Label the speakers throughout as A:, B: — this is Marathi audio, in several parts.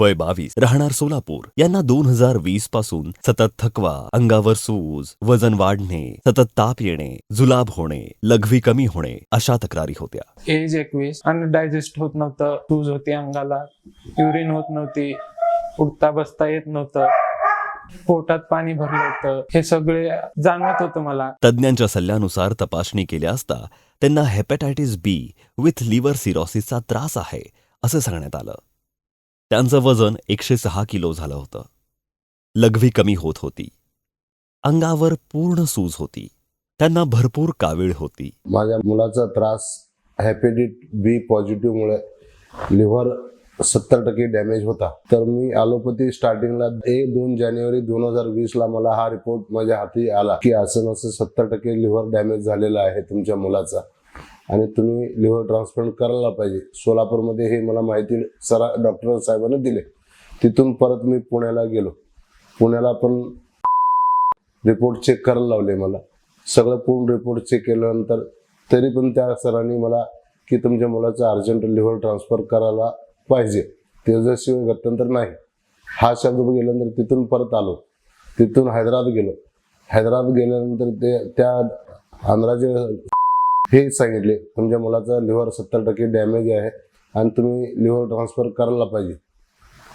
A: वय बावीस. राहणार सोलापूर. यांना दोन हजार वीसपासून सतत थकवा अंगावर सूज वजन वाढणे सतत ताप येणे जुलाब होणे लघवी कमी होणे अशा तक्रारी होत्या.
B: एज एकवीस. आणि डायजेस्ट होत नव्हतं. सूज होती अंगाला. युरिन होत नव्हती. उठता बसता येत नव्हतं. पोटात पाणी भरलं होतं. हे सगळे जाणवत होतं मला.
A: तज्ज्ञांच्या सल्ल्यानुसार तपासणी केल्या असता त्यांना हेपॅटायटिस बी विथ लिव्हर सिरोसिसचा त्रास आहे असं सांगण्यात आलं. त्यांचं वजन एकशे सहा किलो झालं होतं. लघवी कमी होत होती. अंगावर पूर्ण सूज होती. त्यांना भरपूर कावीळ होती.
C: माझ्या मुलाचा त्रास हॅपेटिट बी पॉझिटिव्हमुळे लिव्हर सत्तर टक्के डॅमेज होता. तर मी ॲलोपॅथी स्टार्टिंगला एक दोन जानेवारी दोन हजार वीस ला मला हा रिपोर्ट माझ्या हाती आला की असं नसं सत्तर टक्के लिव्हर डॅमेज झालेला आहे तुमच्या मुलाचा. आणि तुम्ही लिव्हर ट्रान्सप्लांट करायला पाहिजे. सोलापूरमध्ये हे मला माहिती सरा डॉक्टर साहेबांनी दिले. तिथून परत मी पुण्याला गेलो. पुण्याला पण रिपोर्ट चेक करायला लावले मला. सगळं पूर्ण रिपोर्ट चेक केल्यानंतर तरी पण त्या सरांनी मला की तुमच्या मुलाचं अर्जंट लिव्हर ट्रान्सफर करायला पाहिजे. त्याच्याशिवाय गत्यंतर नाही. हा शब्द गेल्यानंतर तिथून परत आलो. तिथून हैदराबाद गेलो. हैदराबाद गेल्यानंतर ते त्या आंध्राचे हे सांगितले. तुमच्या मुलाचं लिव्हर सत्तर टक्के डॅमेज आहे आणि तुम्ही लिव्हर ट्रान्सफर करायला पाहिजे.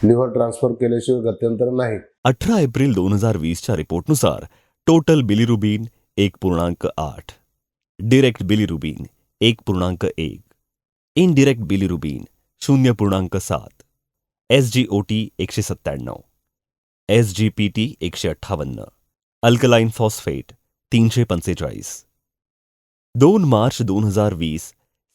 C: लिव्हर ट्रान्सफर केल्याशिवाय गत्यंतर नाही.
A: अठरा एप्रिल दोन हजार वीसच्या रिपोर्टनुसार टोटल बिलिरुबिन एक पूर्णांक आठ डिरेक्ट बिलिरुबिन एक पूर्णांक एक इनडिरेक्ट बिलिरुबिन शून्य पूर्णांक सात एस जी ओ टी एकशे सत्त्याण्णव एस जी पी टी एकशे अठ्ठावन्न अल्कलाईन फॉस्फेट तीनशे पंचेचाळीस दोन मार्च दोन हजार वीस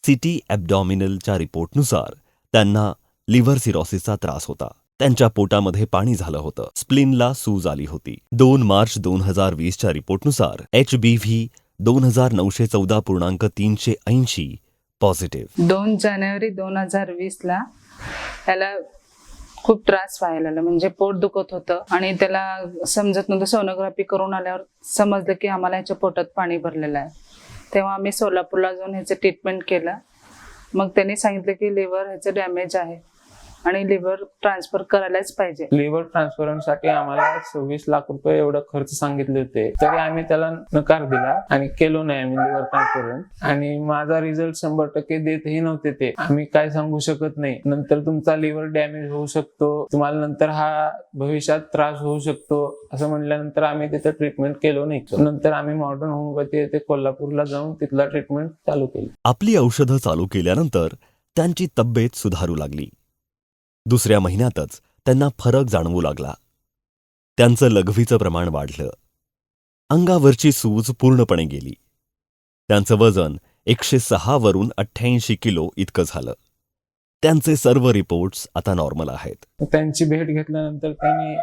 A: सिटी ॲबडॉमिनलच्या रिपोर्टनुसार त्यांना लिव्हर सिरॉसिसचा त्रास होता. त्यांच्या पोटामध्ये पाणी झालं होतं. स्प्लिनला सूज आली होती. दोन मार्च दोन हजार वीसच्या रिपोर्टनुसार एच बी व्ही दोन हजार नऊशे चौदा पूर्णांक तीनशे ऐंशी पॉझिटिव्ह.
D: दोन जानेवारी दोन हजार वीस ला त्याला खूप त्रास व्हायला लागला. म्हणजे पोट दुखत होतं आणि त्याला समजत नव्हतं. सोनोग्राफी करून आल्यावर समजलं की आम्हाला याच्या पोटात पाणी भरलेलं आहे. तेव्हा आम्ही सोलापूरला जाऊन ह्याचं ट्रीटमेंट केलं. मग त्यांनी सांगितलं की लिव्हर ह्याचं डॅमेज आहे. आणि लिव्हर ट्रान्सफर करायलाच पाहिजे.
B: लिव्हर ट्रान्सफरसाठी आम्हाला सव्वीस लाख रुपये एवढं खर्च सांगितले होते. तरी आम्ही त्याला नकार दिला आणि केलो नाही आम्ही लिव्हर ट्रान्सफर आणि माझा रिझल्ट शंभर टक्के देतही नव्हते ते. आम्ही काय सांगू शकत नाही. नंतर तुमचा लिव्हर डॅमेज होऊ शकतो. तुम्हाला नंतर हा भविष्यात त्रास होऊ शकतो. असं म्हणल्यानंतर आम्ही तिथं ट्रीटमेंट केलो नाही. नंतर आम्ही मॉडर्न होमिओपॅथी येथे कोल्हापूरला जाऊन तिथला ट्रीटमेंट चालू केली.
A: आपली औषधं चालू केल्यानंतर त्यांची तब्येत सुधारू लागली. दुसऱ्या महिन्यातच त्यांना फरक जाणवू लागला. त्यांचं लघवीचं प्रमाण वाढलं. अंगावरची सूज पूर्णपणे गेली. त्यांचं वजन एकशे सहा वरून अठ्ठ्याऐंशी किलो इतकं झालं. त्यांचे सर्व रिपोर्ट्स आता नॉर्मल आहेत.
B: त्यांची भेट घेतल्यानंतर त्यांनी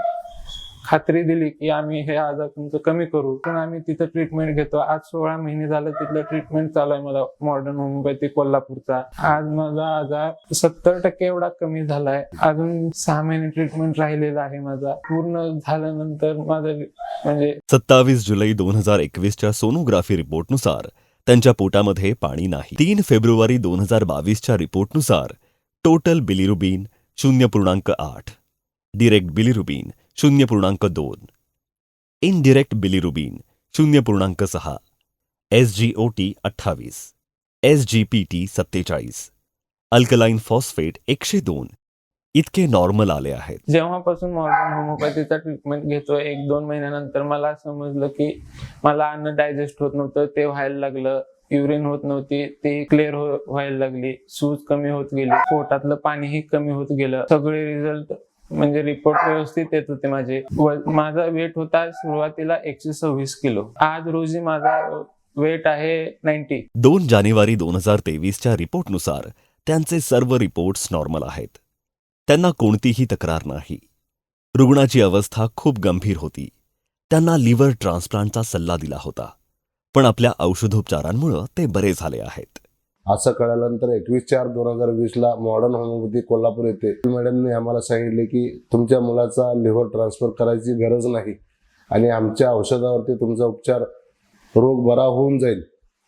B: खात्री दिली की आम्ही हे आजार तुमचं कमी करू. पण आम्ही तिथं ट्रीटमेंट घेतो. आज सोळा महिने झालं तिथलं ट्रीटमेंट चालू आहे मला मॉडर्न होमिओपॅथी कोल्हापूरचा. आज माझा आजार सत्तर टक्के एवढा कमी झालाय. अजून सहा महिने ट्रीटमेंट राहिलेला आहे माझा. पूर्ण झाल्यानंतर माझं म्हणजे
A: सत्तावीस जुलै दोन हजार एकवीसच्या सोनोग्राफी रिपोर्टनुसार त्यांच्या पोटामध्ये पाणी नाही. तीन फेब्रुवारी दोन हजार बावीसच्या रिपोर्टनुसार टोटल बिलिरुबिन शून्य पूर्णांक आठ. डिरेक्ट बिलिरुबिन शून्य पूर्णांक दोन. इनडिरेक्ट बिलिरुबिन शून्य पूर्णांक सहा. एस जी ओ टी अठ्ठावीस. एस जी पी टी सत्तेचाळीस. अल्कलाईन फॉस्फेट एकशे दोन. इतके नॉर्मल आले आहेत.
B: जेव्हापासून मॉर्गन होमोपॅथीचा ट्रीटमेंट घेतो एक दोन महिन्यानंतर मला समजलं की मला अन्न डायजेस्ट होत नव्हतं ते व्हायला लागलं. युरिन होत नव्हती ते क्लिअर व्हायला लागली. सूज कमी होत गेली. पोटातलं पाणीही कमी होत गेलं. सगळे रिझल्ट म्हणजे रिपोर्ट व्यवस्थित येत होते माझे. माझा वेट होता सुरुवातीला एकशे सव्वीस किलो. आज रोजी माझा वेट आहे नाईन्टी
A: दोन जानेवारी दोन हजार तेवीसच्या रिपोर्टनुसार त्यांचे सर्व रिपोर्ट्स नॉर्मल आहेत. त्यांना कोणतीही तक्रार नाही. रुग्णाची अवस्था खूप गंभीर होती. त्यांना लिव्हर ट्रान्सप्लांटचा सल्ला दिला होता. पण आपल्या औषधोपचारांमुळे ते बरे झाले आहेत.
C: असं कळल्यानंतर एकवीस चार दोन हजार वीसला मॉडर्न होमिओपॅथी कोल्हापूर येथे मॅडमने आम्हाला सांगितले की तुमच्या मुलाचा लिव्हर ट्रान्सफर करायची गरज नाही. आणि आमच्या औषधावरती तुमचा उपचार रोग बरा होऊन जाईल.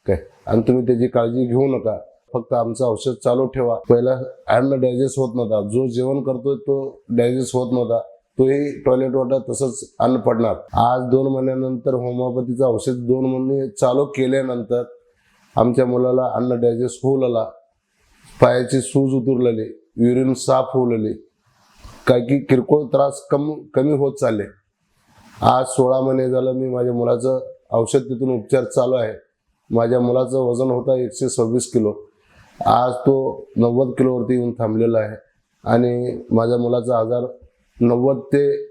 C: काय? आणि तुम्ही त्याची काळजी घेऊ नका. फक्त आमचं औषध चालू ठेवा. पहिला अन्न डायजेस्ट होत नव्हता. जो जेवण करतोय तो डायजेस्ट होत नव्हता. तोही टॉयलेट वॉटर तसंच अन्न पडणार. आज दोन महिन्यानंतर होमिओपॅथीचं औषध दोन महिने चालू केल्यानंतर आमच्या मुलाला अन्न डायजेस्ट होऊ लागला पायाची सूज उतरलेली युरिन साफ होऊ लागली काय की किरकोळ त्रास कम कमी होत चालले. आज सोळा महिने झालं मी माझ्या मुलाचं औषध तिथून उपचार चालू आहे. माझ्या मुलाचं वजन होतं एकशे सव्वीस किलो. आज तो नव्वद किलोवरती येऊन थांबलेला आहे. आणि माझ्या मुलाचा आजार नव्वद ते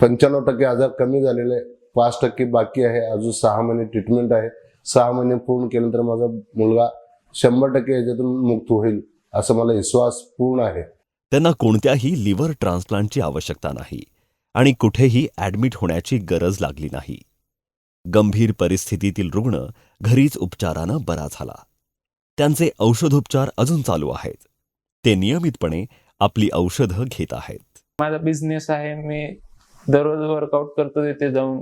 C: पंच्याण्णव टक्के आजार कमी झालेले आहे पाच टक्के बाकी आहे. अजून सहा महिने ट्रीटमेंट आहे. सहा महिने पूर्ण केल्यानंतर माझा मुलगा शंभर टक्के याच्यातून मुक्त होईल असं मला विश्वास पूर्ण आहे.
A: त्यांना कोणत्याही लिव्हर ट्रान्सप्लांटची आवश्यकता नाही आणि कुठेही ॲडमिट होण्याची गरज लागली नाही. गंभीर परिस्थितीतील रुग्ण घरीच उपचारानं बरा झाला. त्यांचे औषधोपचार अजून चालू आहेत. ते नियमितपणे आपली औषधं घेत आहेत.
B: माझा बिझनेस आहे मी दररोज वर्कआउट करतो तिथे जाऊन.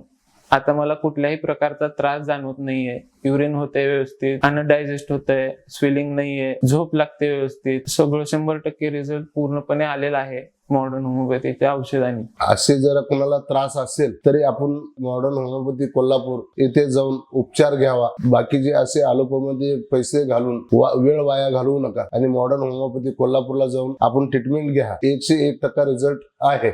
B: आता मला कुठल्याही प्रकारचा त्रास जाणवत नाहीये. युरिन होते व्यवस्थित अन्न डायजेस्ट होतंय स्विलिंग नाहीये झोप लागते व्यवस्थित. सगळं शंभर टक्के रिझल्ट पूर्णपणे आलेला आहे मॉडर्न होमिओपॅथीच्या औषधांनी.
C: असे जर कोणाला त्रास असेल तरी आपण मॉडर्न होमिओपॅथी कोल्हापूर येथे जाऊन उपचार घ्यावा. बाकीचे असे आलोपमध्ये पैसे घालून वा- वेळ वाया घालवू नका. आणि मॉडर्न होमिओपॅथी कोल्हापूरला जाऊन आपण ट्रीटमेंट घ्या. एकशे एक टक्का रिझल्ट आहे.